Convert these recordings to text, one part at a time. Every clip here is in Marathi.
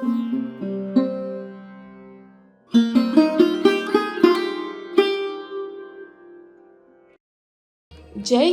जय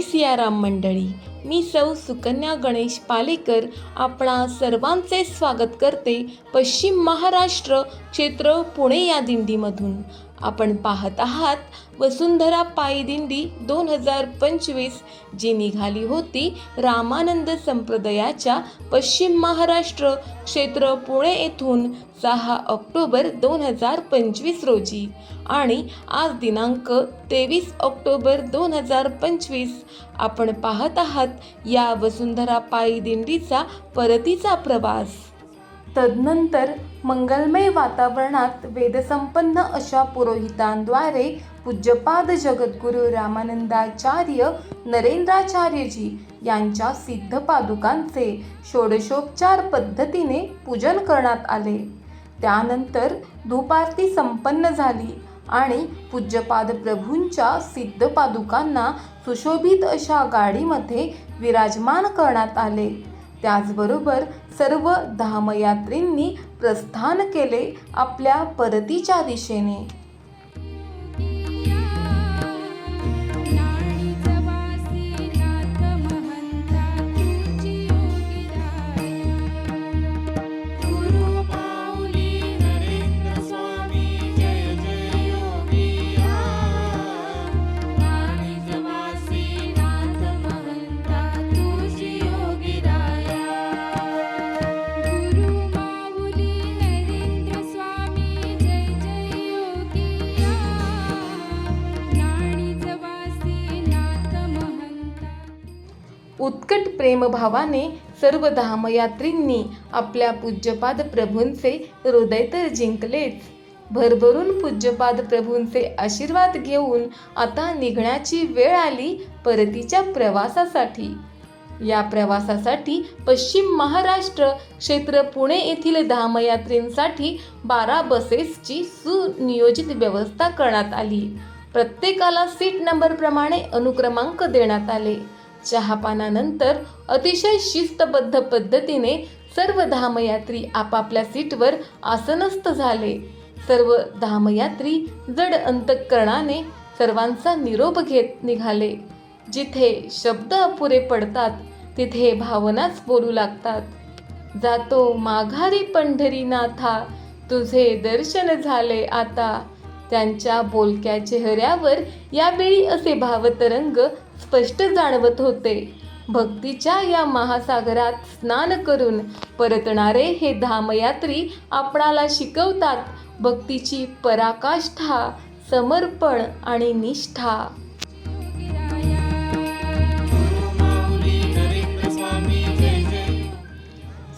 सियाराम मंडळी मी सौ सुकन्या गणेश पालेकर आपणा सर्वांचे स्वागत करते पश्चिम महाराष्ट्र क्षेत्र पुणे या दिंडीमधून. आपण पाहत आहात वसुंधरा पायी दिंडी दोन हजार पंचवीस जी निघाली होती रामानंद संप्रदायाच्या पश्चिम महाराष्ट्र क्षेत्र पुणे येथून सहा ऑक्टोबर दोन हजार पंचवीस रोजी आणि आज दिनांक तेवीस ऑक्टोबर दोन हजार पंचवीस. आपण पाहत आहात या वसुंधरा पायी दिंडीचा परतीचा प्रवास. तदनंतर मंगलमय वातावरणात वेदसंपन्न अशा पुरोहितांद्वारे पूज्यपाद जगद्गुरू रामानंदाचार्य नरेंद्राचार्यजी यांच्या सिद्ध पादुकांचे षोडशोपचार पद्धतीने पूजन करण्यात आले. त्यानंतर धूपारती संपन्न झाली आणि पूज्यपाद प्रभूंच्या सिद्ध पादुकांना सुशोभित अशा गाडीमध्ये विराजमान करण्यात आले. त्याचबरोबर सर्व धामयात्रींनी प्रस्थान केले आपल्या परतीच्या दिशेने. उत्कट प्रेमभावाने सर्व धामयात्रींनी आपल्या पूज्यपाद प्रभूंचे हृदय तर जिंकलेच. भरभरून पूज्यपाद प्रभूंचे आशीर्वाद घेऊन आता निघण्याची वेळ आली परतीच्या प्रवासासाठी. या प्रवासासाठी पश्चिम महाराष्ट्र क्षेत्र पुणे येथील धामयात्रींसाठी बारा बसेसची सुनियोजित व्यवस्था करण्यात आली. प्रत्येकाला सीट नंबरप्रमाणे अनुक्रमांक देण्यात आले. चहापानानंतर अतिशय शिस्तबद्ध पद्धतीने सर्व धामयात्री आपापल्या सीटवर आसनस्थ झाले. सर्व धामयात्री जड अंतकरणाने सर्वांचा निरोप घेत निघाले. जिथे शब्द अपुरे पडतात तिथे भावनाच बोलू लागतात. जातो माघारी पंढरीनाथा तुझे दर्शन झाले आता. त्यांच्या बोलक्या चेहऱ्यावर यावेळी असे भावतरंग स्पष्ट जाणवत होते. भक्तीच्या या महासागरात स्नान करून परतणारे हे धामयात्री आपणाला शिकवतात भक्तीची पराकाष्ठा समर्पण आणि निष्ठा.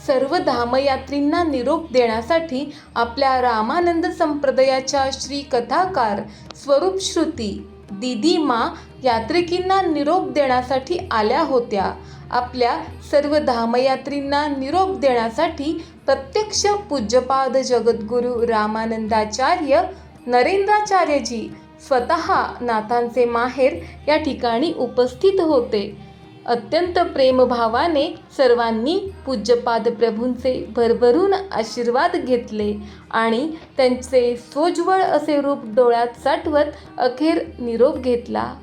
सर्व धामयात्रींना निरोप देण्यासाठी आपल्या रामानंद संप्रदायाच्या श्री कथाकार स्वरूप श्रुती दिदी मा यात्रिकींना निरोप देण्यासाठी आल्या होत्या. आपल्या सर्व धामयात्रींना निरोप देण्यासाठी प्रत्यक्ष पूज्यपाद जगद्गुरू रामानंदाचार्य नरेंद्राचार्यजी स्वतः नाथांचे माहेर या ठिकाणी उपस्थित होते. अत्यंत प्रेमभावाने सर्वांनी पूज्यपाद प्रभूंचे भरभरून आशीर्वाद घेतले आणि त्यांचे सोज्वळ असे रूप डोळ्यात साठवत अखेर निरोप घेतला.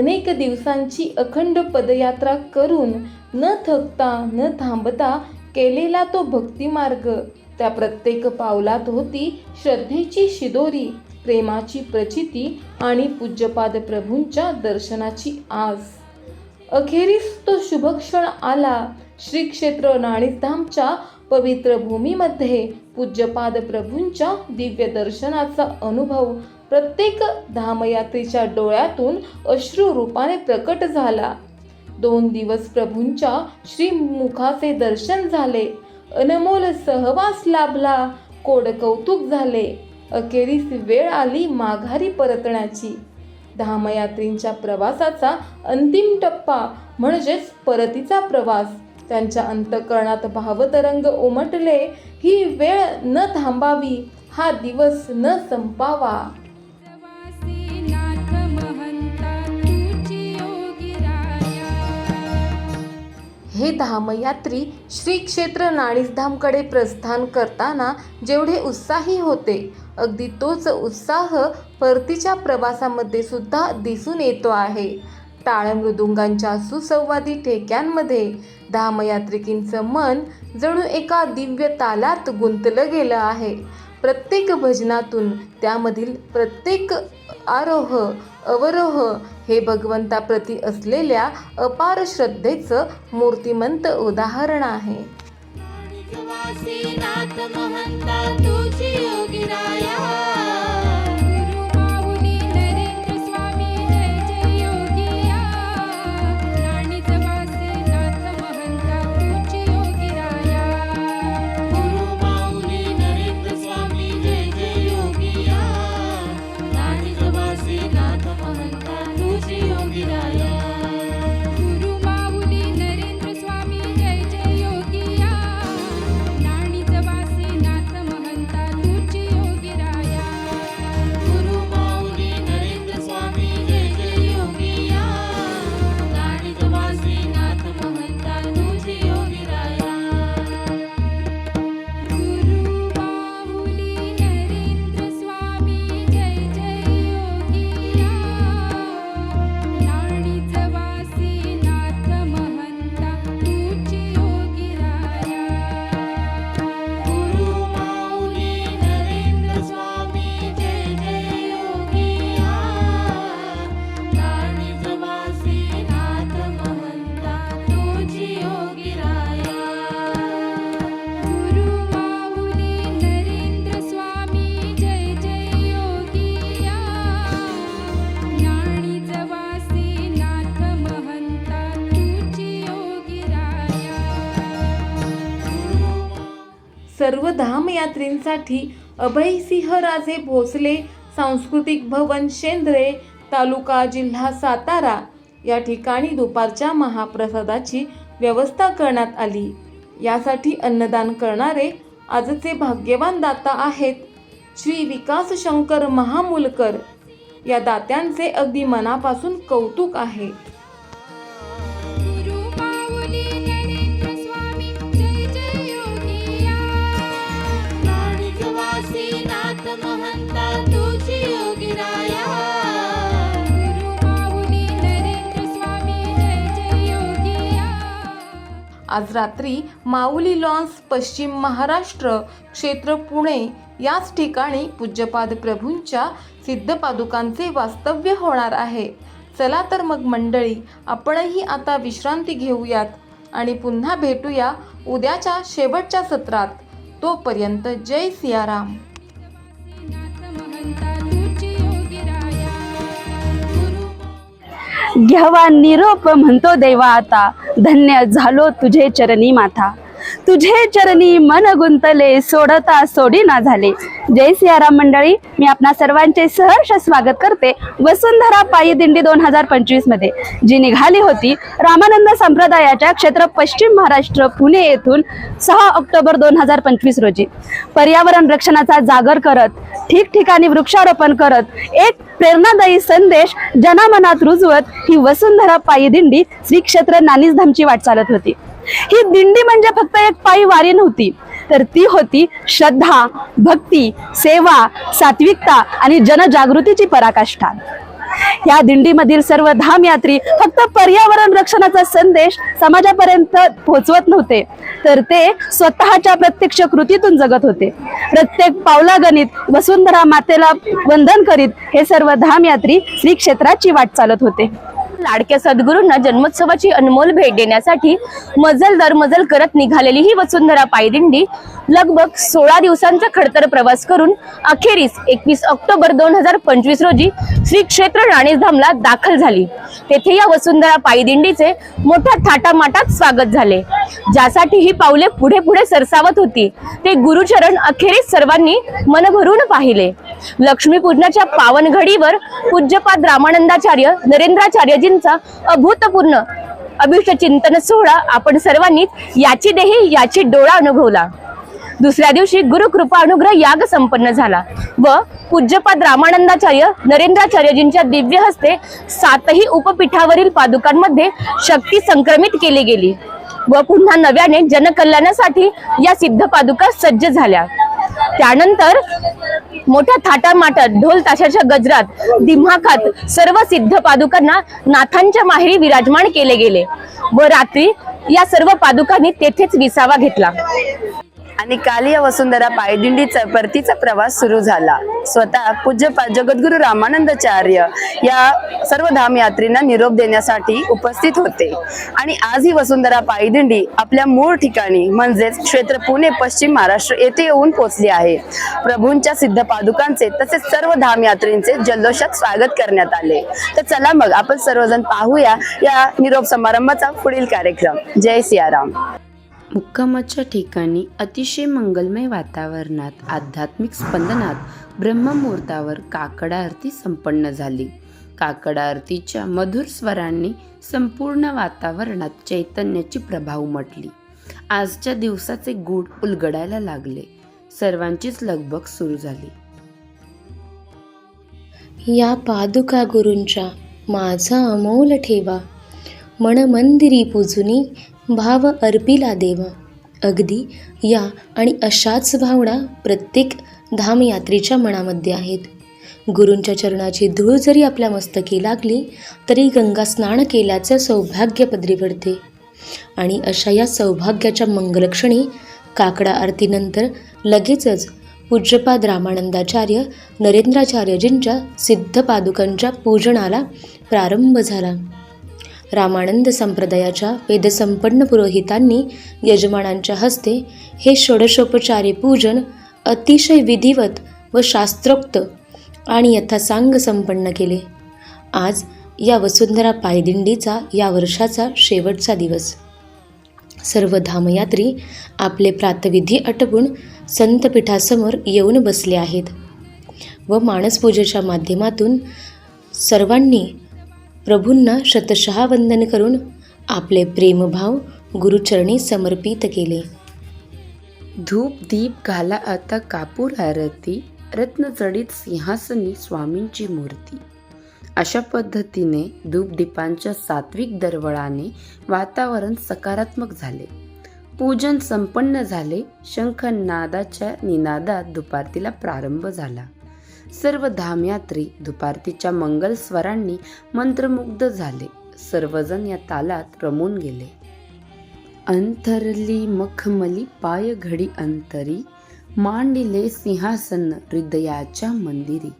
अनेक दिवसांची अखंड पदयात्रा करून न थकता न थांबता केलेला तो भक्तिमार्ग. त्या प्रत्येक पावलात होती श्रद्धेची शिदोरी प्रेमाची प्रचिती आणि पूज्यपाद प्रभूंच्या दर्शनाची आस. अखेरीस तो शुभक्षण आला. श्री क्षेत्र नाणीधामच्या पवित्र भूमीमध्ये पूज्यपाद प्रभूंच्या दिव्य दर्शनाचा अनुभव प्रत्येक धामयात्रीच्या डोळ्यातून अश्रू रूपाने प्रकट झाला. दोन दिवस प्रभूंच्या श्रीमुखाचे दर्शन झाले. अनमोल सहवास लाभला. कोड कौतुक झाले. अखेरीस वेळ आली माघारी परतण्याची. धामयात्रींच्या प्रवासाचा अंतिम टप्पा म्हणजेच परतीचा प्रवास. त्यांच्या अंतकरणात भावतरंग उमटले. ही वेळ न थांबावी हा दिवस न संपावा. हे धामयात्री श्री क्षेत्र नाणीसधामकडे प्रस्थान करताना जेवढे उत्साही होते अगदी तोच उत्साह परतीच्या प्रवासामध्ये सुद्धा दिसून येतो आहे. टाळमृदुंगांच्या सुसंवादी ठेक्यांमध्ये धामयात्रिकींचं मन जणू एका दिव्य तालात गुंतलं गेलं आहे. प्रत्येक भजनातून त्यामधील प्रत्येक आरोह अवरोह हे भगवंताप्रती असलेल्या अपार श्रद्धेचं मूर्तिमंत उदाहरण आहे. नाथ महंता तुझी सर्व धामयात्रींसाठी अभयसिंह राजे भोसले सांस्कृतिक भवन शेंद्रे तालुका जिल्हा सातारा या ठिकाणी दुपारच्या महाप्रसादाची व्यवस्था करण्यात आली. यासाठी अन्नदान करणारे आजचे भाग्यवान दाता आहेत श्री विकास शंकर महामुलकर. या दात्यांचे अगदी मनापासून कौतुक आहे. आज रात्री माऊली लॉन्स पश्चिम महाराष्ट्र क्षेत्र पुणे याच ठिकाणी पूज्यपाद प्रभूंच्या सिद्धपादुकांचे वास्तव्य होणार आहे. चला तर मग मंडळी आपणही आता विश्रांती घेऊयात आणि पुन्हा भेटूया उद्याच्या शेवटच्या सत्रात. तोपर्यंत जय सियाराम. घ्यावा निरोप म्हणतो देवा आता. धन्य झालो तुझे चरणी माथा तुझे चरणी मन गुंतले सोडता सोडीना झाले. जय सियाराम मंडळी मी आपणा सर्वांचे सहर्ष स्वागत करते वसुंधरा पायी दिंडी दोन हजार पंचवीसमध्ये जी निघाली होती रामानंद संप्रदायाच्या क्षेत्र पश्चिम महाराष्ट्र पुणे येथून सहा ऑक्टोबर दोन हजार पंचवीस रोजी. पर्यावरण रक्षणाचा जागर करत ठिकठिकाणी वृक्षारोपण करत एक प्रेरणादायी संदेश जनामनात रुजवत ही वसुंधरा पायी दिंडी श्री क्षेत्र नानीसधामची वाट चालत होती. ही दिंडी म्हणजे फक्त एक पायी वारी नव्हती तर ती होती श्रद्धा भक्ती सेवा सात्विकता आणि जनजागृतीची पराकाष्ठा. या दिंडीमधील सर्व धाम यात्री फक्त पर्यावरण रक्षणाचा संदेश समाजापर्यंत पोहोचवत नव्हते तर ते स्वतःच्या प्रत्यक्ष कृतीतून जगत होते. प्रत्येक पावलागणित वसुंधरा मातेला वंदन करीत हे सर्व धाम यात्री श्री क्षेत्राची वाट चालत होते. लाडक्या सद्गुरूंना जन्मोत्सवाची अनमोल भेट देण्यासाठी मजल दर मजल करत निघालेली ही वसुंधरा पायदिंडी लगभग सोळा दिवसांचा खडतर प्रवास करून अखेरीस एकवीस ऑक्टोबर दोन हजार पंचवीस रोजी श्री क्षेत्र राणेधामला दाखल झाली. तेथे या वसुंधरा पायदिंडीचे मोठ्या थाटामाटात स्वागत झाले. ज्यासाठी ही पावले पुढे पुढे सरसावत होती. ते गुरुचरण अखेरीस सर्वांनी मनभरून पाहिले. लक्ष्मीपूजनाच्या पावन घडीवर पूज्यपाद रामानंदाचार्य नरेंद्राचार्यजी नरेंद्राचार्यजींचा अभूतपूर्ण अभिष्ट चिंतन सोहळा आपण सर्वांनीच याची देही याची डोळा अनुभवला. दुसऱ्या दिवशी गुरुकृपा अनुग्रह याग संपन्न झाला व पूज्यपाद रामानंदाचार्य नरेंद्राचार्यजींच्या दिव्य हस्ते सातही उपपीठावरील पादुकांमध्ये शक्ती संक्रमित केली गेली व पुन्हा नव्याने जनकल्याणासाठी या सिद्ध पादुका सज्ज झाल्या. त्यानंतर मोठ्या थाटामाटात ढोल ताशाच्या गजरात दिमाखात सर्व सिद्ध पादुकांना नाथांच्या माहेरी विराजमान केले गेले व रात्री या सर्व पादुकांनी तेथेच विसावा घेतला. आणि काल या वसुंधरा पायदिंडीचा परतीचा प्रवास सुरू झाला. स्वतः पूज्यपा जगद्गुरु रामानंदाचार्य या सर्व धाम यात्रींना निरोप देण्यासाठी उपस्थित होते. आणि आज ही वसुंधरा पायदिंडी आपल्या मूळ ठिकाणी म्हणजेच क्षेत्र पुणे पश्चिम महाराष्ट्र येथे येऊन पोहोचली आहे. प्रभूंच्या सिद्ध पादुकांचे तसेच सर्व धाम यात्रींचे जल्लोषात स्वागत करण्यात आले. तर चला मग आपण सर्वजण पाहूया या निरोप समारंभाचा पुढील कार्यक्रम. जय सियाराम. मुक्कामाच्या ठिकाणी अतिशय मंगलमय वातावरणात आध्यात्मिक स्पंदनात ब्रह्ममुहूर्तावर काकडा आरती संपन्न झाली. काकडा आरतीच्या मधुर स्वरांनी संपूर्ण वातावरणात चैतन्याची प्रभाव उमटली. आजच्या दिवसाचे गूढ उलगडायला लागले. सर्वांचीच लगबग सुरू झाली. या पादुका गुरूंच्या माझा अमोल ठेवा. मन मंदिरी पूजुनी भाव अर्पिला देव. अगदी या आणि अशाच भावना प्रत्येक धामयात्रेच्या मनामध्ये आहेत. गुरूंच्या चरणाची धूळ जरी आपल्या मस्तकी लागली तरी गंगा स्नान केल्याचं सौभाग्य पदरी पडते. आणि अशा या सौभाग्याच्या मंगलक्षणी काकडा आरतीनंतर लगेचच पूज्यपाद रामानंदाचार्य नरेंद्राचार्यजींच्या सिद्ध पादुकांच्या पूजनाला प्रारंभ झाला. रामानंद संप्रदायाच्या वेदसंपन्न पुरोहितांनी यजमानांच्या हस्ते हे षोडशोपचारी पूजन अतिशय विधिवत व शास्त्रोक्त आणि यथासांग संपन्न केले. आज या वसुंधरा पायदिंडीचा या वर्षाचा शेवटचा दिवस. सर्व धामयात्री आपले प्रातविधी आटपून संतपीठासमोर येऊन बसले आहेत व मानसपूजेच्या माध्यमातून सर्वांनी प्रभूंना शतशः वंदन करून आपले प्रेमभाव गुरुचरणी समर्पित केले. धूप दीप घाला आता कापूर आरती रत्नजडित सिंहासनी स्वामींची मूर्ती. अशा पद्धतीने धूपदीपांच्या सात्विक दरवळाने वातावरण सकारात्मक झाले. पूजन संपन्न झाले शंख नादाच्या निनादात दुपारतीला प्रारंभ झाला. सर्व धामयात्री दुपारतीच्या मंगल स्वरांनी मंत्रमुग्ध झाले. सर्वजण या तालात रमून गेले. अंतरली मखमली पाय घडी अंतरी मांडिले सिंहासन हृदयाच्या मंदिरी.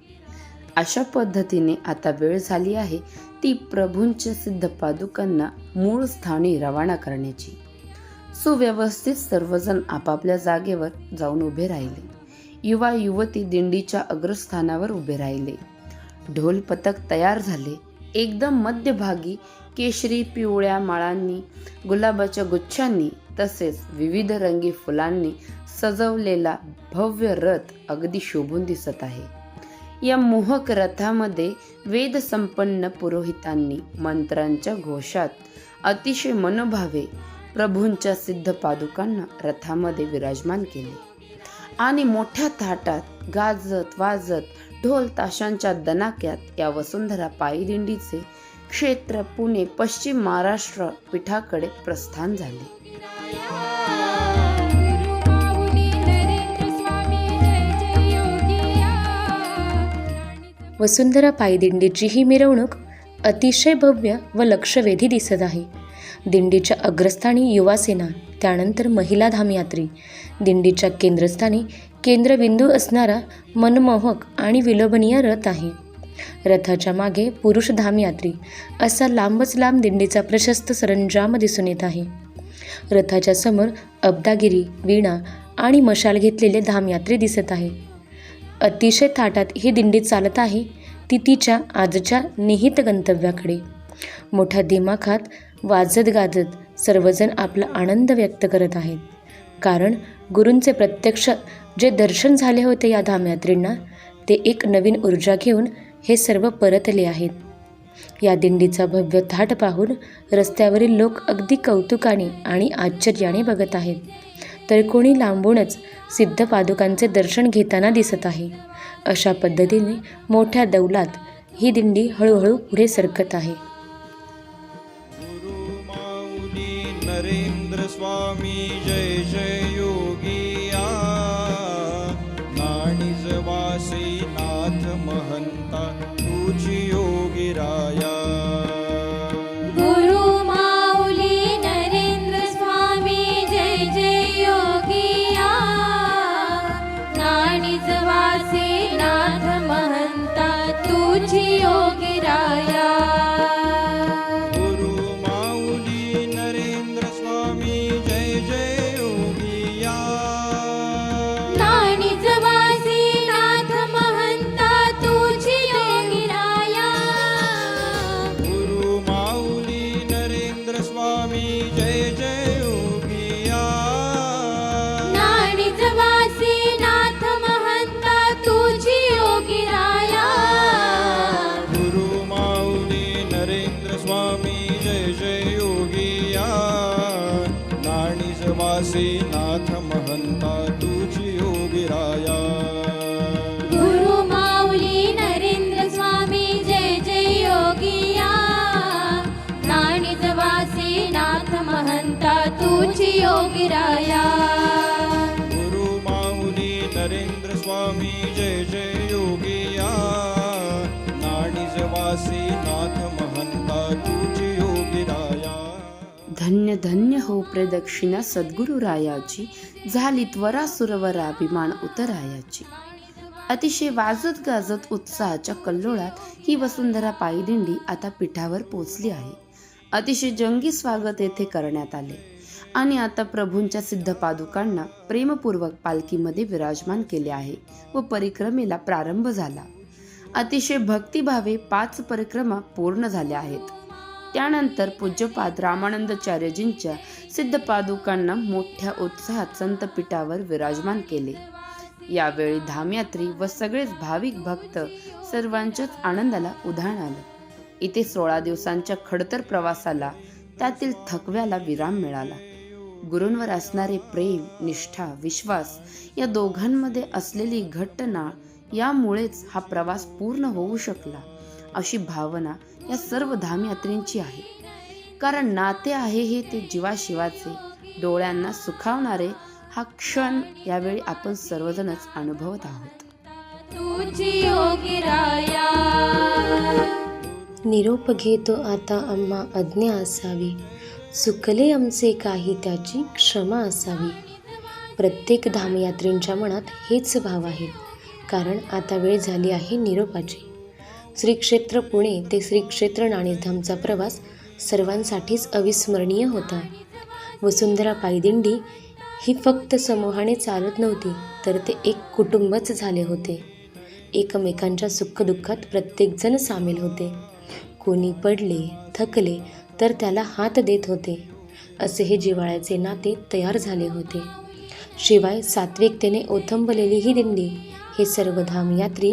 अशा पद्धतीने आता वेळ झाली आहे ती प्रभूंच्या सिद्ध पादुकांना मूळ स्थानी रवाना करण्याची. सुव्यवस्थित सर्वजण आपापल्या जागेवर जाऊन उभे राहिले. युवा युवती दिंडीच्या अग्रस्थानावर उभे राहिले. ढोल पथक तयार झाले. एकदम मध्यभागी केशरी पिवळ्या माळांनी गुलाबाच्या गुच्छांनी तसेच विविध रंगी फुलांनी सजवलेला भव्य रथ अगदी शोभून दिसत आहे. या मोहक रथामध्ये वेदसंपन्न पुरोहितांनी मंत्रांच्या घोषात अतिशय मनोभावे प्रभूंच्या सिद्ध पादुकांना रथामध्ये विराजमान केले. आणि मोठ्या थाटात गाजत वाजत ढोल ताशांच्या दनाक्यात या वसुंधरा पायदिंडीचे क्षेत्र पुणे पश्चिम महाराष्ट्र पीठाकडे प्रस्थान झाले. वसुंधरा पायदिंडीची ही मिरवणूक अतिशय भव्य व लक्षवेधी दिसत आहे. दिंडीच्या अग्रस्थानी युवासेना त्यानंतर महिला धामयात्री. दिंडीच्या केंद्रस्थानी केंद्रबिंदू असणारा मनमोहक आणि विलोभनीय रथ आहे. रथाच्या मागे पुरुष धामयात्री असा लांबच लांब दिंडीचा प्रशस्त सरंजाम दिसून येत आहे. रथाच्या समोर अब्दागिरी वीणा आणि मशाल घेतलेले धामयात्री दिसत आहे. अतिशय थाटात ही दिंडी चालत आहे ती तिच्या आजच्या निहित गंतव्याकडे. मोठ्या दिमाखात वाजत गाजत सर्वजण आपला आनंद व्यक्त करत आहेत. कारण गुरूंचे प्रत्यक्ष जे दर्शन झाले होते या धामयात्रींना ते एक नवीन ऊर्जा घेऊन हे सर्व परतले आहेत. या दिंडीचा भव्य थाट पाहून रस्त्यावरील लोक अगदी कौतुकाने आणि आश्चर्याने बघत आहेत. तर कोणी लांबूनच सिद्ध पादुकांचे दर्शन घेताना दिसत आहे. अशा पद्धतीने मोठ्या दौलात ही दिंडी हळूहळू पुढे सरकत आहे. गुरु माऊली नरेंद्र स्वामी जय जय योगिया। नाथ महंता तुझी योगी राया धन्य धन्य हो प्रदक्षिणा सद्गुरु रायाची झाली त्वरा सुरवरा विमान उतरायाची. अतिशय वाजत गाजत उत्साहाच्या कल्लोळात ही वसुंधरा पायदिंडी आता पिठावर पोचली आहे. अतिशय जंगी स्वागत येथे करण्यात आले. आणि आता प्रभूंच्या सिद्ध पादुकांना प्रेमपूर्वक पालखीमध्ये विराजमान केले आहे व परिक्रमेला प्रारंभ झाला. अतिशय भक्तिभावे पाच परिक्रमा पूर्ण झाल्या आहेत. त्यानंतर पूज्यपाद रामानंदाचार्यजींच्या सिद्ध पादुकांना मोठ्या उत्साहात संतपीठावर विराजमान केले. यावेळी धामयात्री व सगळेच भाविक भक्त सर्वांच्याच आनंदाला उधाण आलं. इथे सोळा दिवसांच्या खडतर प्रवासाला त्यातील थकव्याला विराम मिळाला. गुरूंवर असणारे प्रेम निष्ठा विश्वास या दोघांमध्ये असलेली घट्ट नाळ यामुळेच हा प्रवास पूर्ण होऊ शकला अशी भावना या सर्व धामयात्रींची आहे. कारण नाते आहे हे ते जीवाशिवाचे डोळ्यांना सुखावणारे हा क्षण यावेळी आपण सर्वजणच अनुभवत आहोत. निरोप घेतो आता आम्हा आज्ञा असावी. चुकले आमचे काही त्याची क्षमा असावी. प्रत्येक धामयात्रींच्या मनात हेच भाव आहे. कारण आता वेळ झाली आहे निरोपाची. श्री क्षेत्र पुणे ते श्री क्षेत्र नाणेधामचा प्रवास सर्वांसाठीच अविस्मरणीय होता. वसुंधरा पायदिंडी ही फक्त समूहाने चालत नव्हती तर ते एक कुटुंबच झाले होते. एकमेकांच्या सुखदुःखात प्रत्येकजण सामील होते. कोणी पडले थकले तर त्याला हात देत होते. असे हे जिव्हाळ्याचे नाते तयार झाले होते. शिवाय सात्विकतेने ओथंबलेली ही दिंडी हे सर्व धामयात्री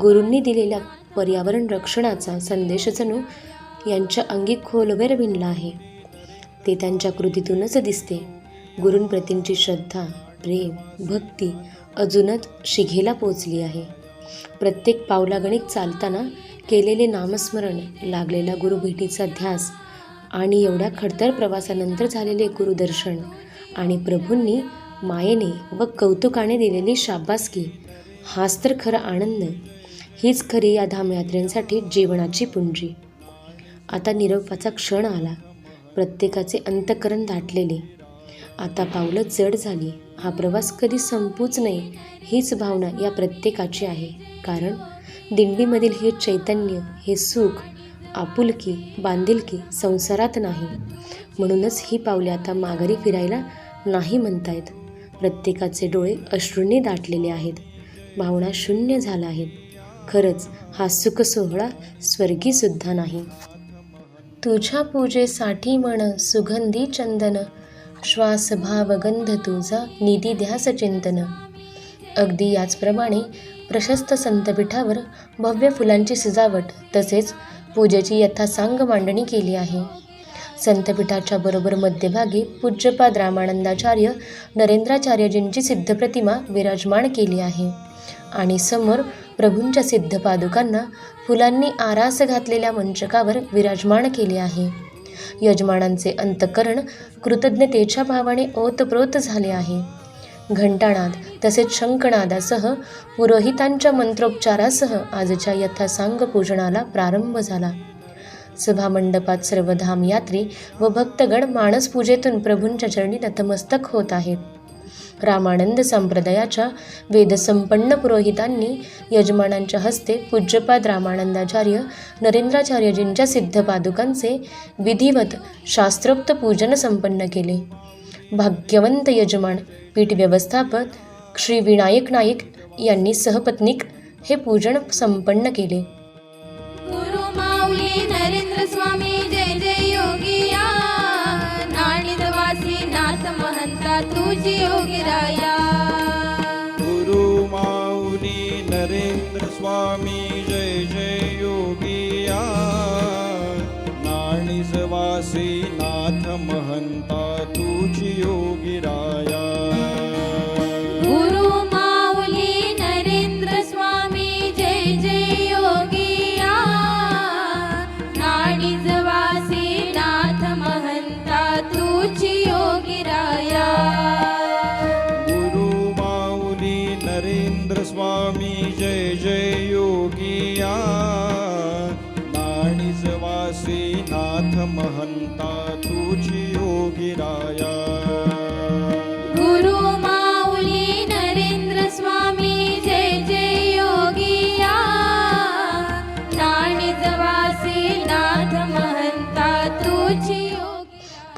गुरूंनी दिलेल्या पर्यावरण रक्षणाचा संदेश जणू यांच्या अंगी खोलवर विणला आहे. ते त्यांच्या कृतीतूनच दिसते. गुरूंप्रतींची श्रद्धा प्रेम भक्ती अजूनच शिघेला पोचली आहे. प्रत्येक पावलागणिक चालताना केलेले नामस्मरण लागलेला गुरुभेटीचा ध्यास आणि एवढ्या खडतर प्रवासानंतर झालेले गुरुदर्शन आणि प्रभूंनी मायेने व कौतुकाने दिलेली शाबासकी हाच तर खरं आनंद. हीच खरी या धामयात्रेंसाठी जीवनाची पुंजी. आता निरोपाचा क्षण आला. प्रत्येकाचे अंतकरण दाटलेले. आता पावलं जड झाली. हा प्रवास कधी संपूच नये हीच भावना या प्रत्येकाची आहे. कारण दिंडीमधील हे चैतन्य हे सुख आपुलकी बांधिलकी संसारात नाही. म्हणूनच ही पावले आता माघारी फिरायला नाही म्हणतायत. प्रत्येकाचे डोळे अश्रूंनी दाटलेले आहेत. भावना शून्य झाला आहेत. खरंच हा सुखसोहळा स्वर्गीसुद्धा नाही. तुझ्या पूजेसाठी म्हण सुगंधी चंदन श्वासभावगंध तुझा निधी ध्यास चिंतन अगदी याचप्रमाणे प्रशस्त संतपीठावर भव्य फुलांची सजावट तसेच पूजेची यथासांग मांडणी केली आहे. संतपीठाच्या बरोबर मध्यभागी पूज्यपाद रामानंदाचार्य नरेंद्राचार्यजींची सिद्ध प्रतिमा विराजमान केली आहे. आणि समोर प्रभूंच्या सिद्ध पादुकांना फुलांनी आरास घातलेल्या मंचकावर विराजमान केले आहे. यजमानांचे अंतकरण कृतज्ञतेच्या भावाने ओतप्रोत झाले आहे. घंटानाद तसेच शंखनादासह पुरोहितांच्या मंत्रोपचारासह आजच्या यथासांग पूजनाला प्रारंभ झाला. सभामंडपात सर्व धामयात्री व भक्तगण माणसपूजेतून प्रभूंच्या चरणी नतमस्तक होत आहेत. रामानंद संप्रदायाच्या वेदसंपन्न पुरोहितांनी यजमानांच्या हस्ते पूज्यपाद रामानंदाचार्य नरेंद्राचार्यजींच्या सिद्धपादुकांचे विधिवत शास्त्रोक्त पूजन संपन्न केले. भाग्यवंत यजमान पीठ व्यवस्थापक श्री विनायक नाईक यांनी सहपत्नीक हे पूजन संपन्न केले. गुरु माऊली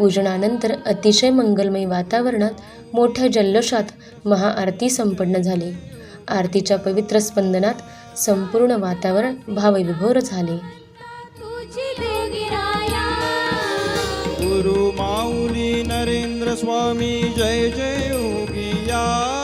पूजनानंतर अतिशय मंगलमय वातावरणात मोठ्या जल्लोषात महाआरती संपन्न झाली. आरतीच्या पवित्र स्पंदनात संपूर्ण वातावरण भावविभोर झाले. गुरु माऊली नरेंद्र स्वामी जय जय योगिया.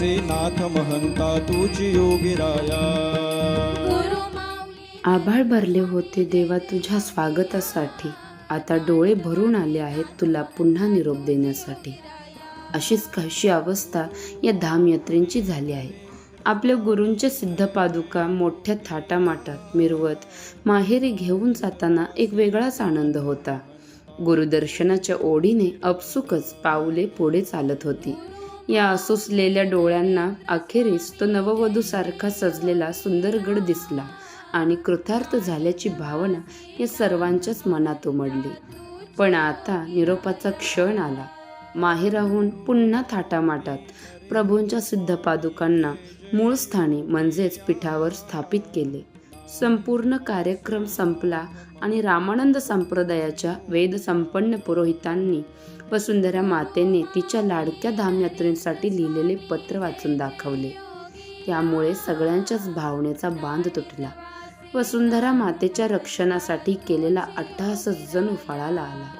नाणिजवासी नाथ महंता तुझी योगिराया गुरु माऊली आभाळ भरले होते देवा तुझ्या स्वागतासाठी. आता डोळे भरून आले आहेत तुला पुन्हा निरोप देण्यासाठी. अशीच काहीशी अवस्था या धामयात्रेंची झाली आहे. आपल्या गुरूंच्या सिद्ध पादुका मोठ्या थाटामाटात मिरवत माहेरी घेऊन जाताना एक वेगळाच आनंद होता. गुरुदर्शनाच्या ओढीने अपसुकच पाऊले पुढे चालत होती. या असोसलेल्या डोळ्यांना अखेरीस तो नववधूसारखा सजलेला सुंदर गड दिसला आणि कृतार्थ झाल्याची भावना या सर्वांच्याच मनात उमडली. पण आता निरोपाचा क्षण आला. माहेराहून पुन्हा थाटामाटात प्रभूंच्या सिद्धपादुकांना मूळ स्थानी म्हणजेच पीठावर स्थापित केले. संपूर्ण कार्यक्रम संपला आणि रामानंद संप्रदायाच्या वेदसंपन्न पुरोहितांनी वसुंधरा मातेने तिच्या लाडक्या धामयात्रेसाठी लिहिलेले पत्र वाचून दाखवले. त्यामुळे सगळ्यांच्याच भावनेचा बांध तुटला. वसुंधरा मातेच्या रक्षणासाठी केलेला अठ्ठास जण उफाळाला आला.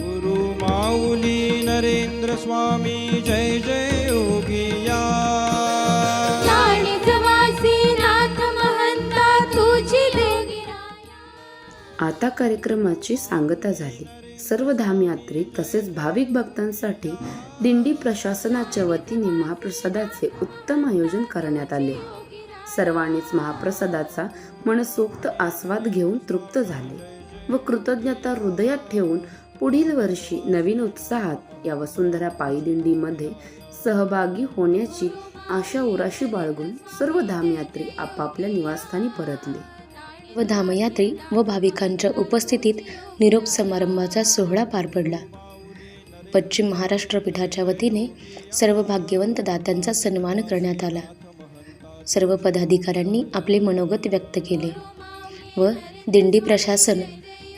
गुरु माऊली नरेंद्र स्वामी जय जय योगिया आता कार्यक्रमाची सांगता झाली. सर्व धामयात्री तसेच भाविक भक्तांसाठी दिंडी प्रशासनाच्या वतीने महाप्रसादाचे उत्तम आयोजन करण्यात आले. सर्वांनीच महाप्रसादाचा मनसोक्त आस्वाद घेऊन तृप्त झाले व कृतज्ञता हृदयात ठेवून पुढील वर्षी नवीन उत्साहात या वसुंधरा पायी दिंडीमध्ये सहभागी होण्याची आशा उराशी बाळगून सर्व धामयात्री आपापल्या निवासस्थानी परतले. व धामयात्री व भाविकांच्या उपस्थितीत निरोप समारंभाचा सोहळा पार पडला. पश्चिम महाराष्ट्र पीठाच्या वतीने सर्व भाग्यवंत दात्यांचा सन्मान करण्यात आला. सर्व पदाधिकाऱ्यांनी आपले मनोगत व्यक्त केले व दिंडी प्रशासन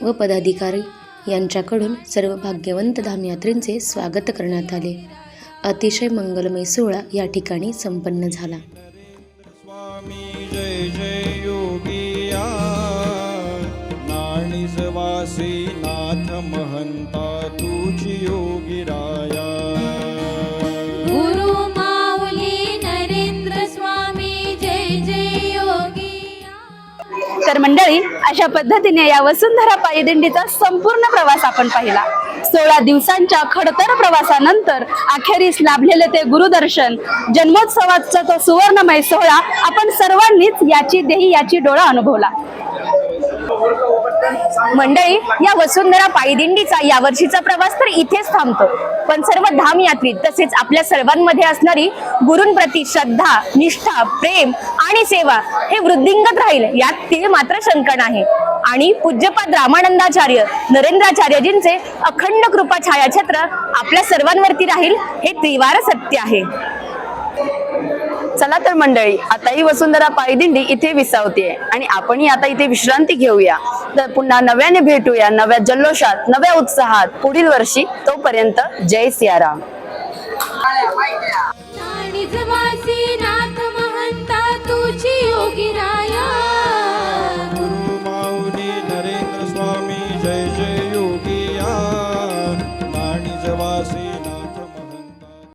व पदाधिकारी यांच्याकडून सर्व भाग्यवंत धामयात्रींचे स्वागत करण्यात आले. अतिशय मंगलमय सोहळा या ठिकाणी संपन्न झाला. नाणीजवासी नाथ महंता तुझी योगिराया गुरु माऊली नरेंद्र स्वामी जय जय योगी। तर मंडळी अशा पद्धतीने या वसुंधरा पायी दिंडीचा संपूर्ण प्रवास आपण पाहिला. सोळा दिवसांच्या खडतर प्रवासानंतर अखेरीस लाभलेले ते गुरुदर्शन जन्मोत्सवाचा तो सुवर्णमय सोहळा आपण सर्वांनीच याची देही याची डोळा अनुभवला. मंडळी या वसुंधरा पायदिंडीचा यावर्षीचा प्रवास तर इथेच थांबतो. पण सर्व धाम यात्री तसेच आपल्या सर्वांमध्ये असणारी गुरूंप्रती श्रद्धा निष्ठा प्रेम आणि सेवा हे वृद्धिंगत राहील यात ते मात्र शंका नाही. आणि पूज्यपाद रामानंदाचार्य नरेंद्राचार्यजींचे अखंड कृपा छायाछत्र आपल्या सर्वांवरती राहील हे त्रिवार सत्य आहे. चला तर मंडळी आता ही वसुंधरा पायदिंडी इथे विसावते आणि आपणही आता इथे विश्रांती घेऊया. तर पुन्हा नव्याने भेटूया नव्या जल्लोषात नव्या उत्साहात पुढील वर्षी तोपर्यंत जय सियाराम.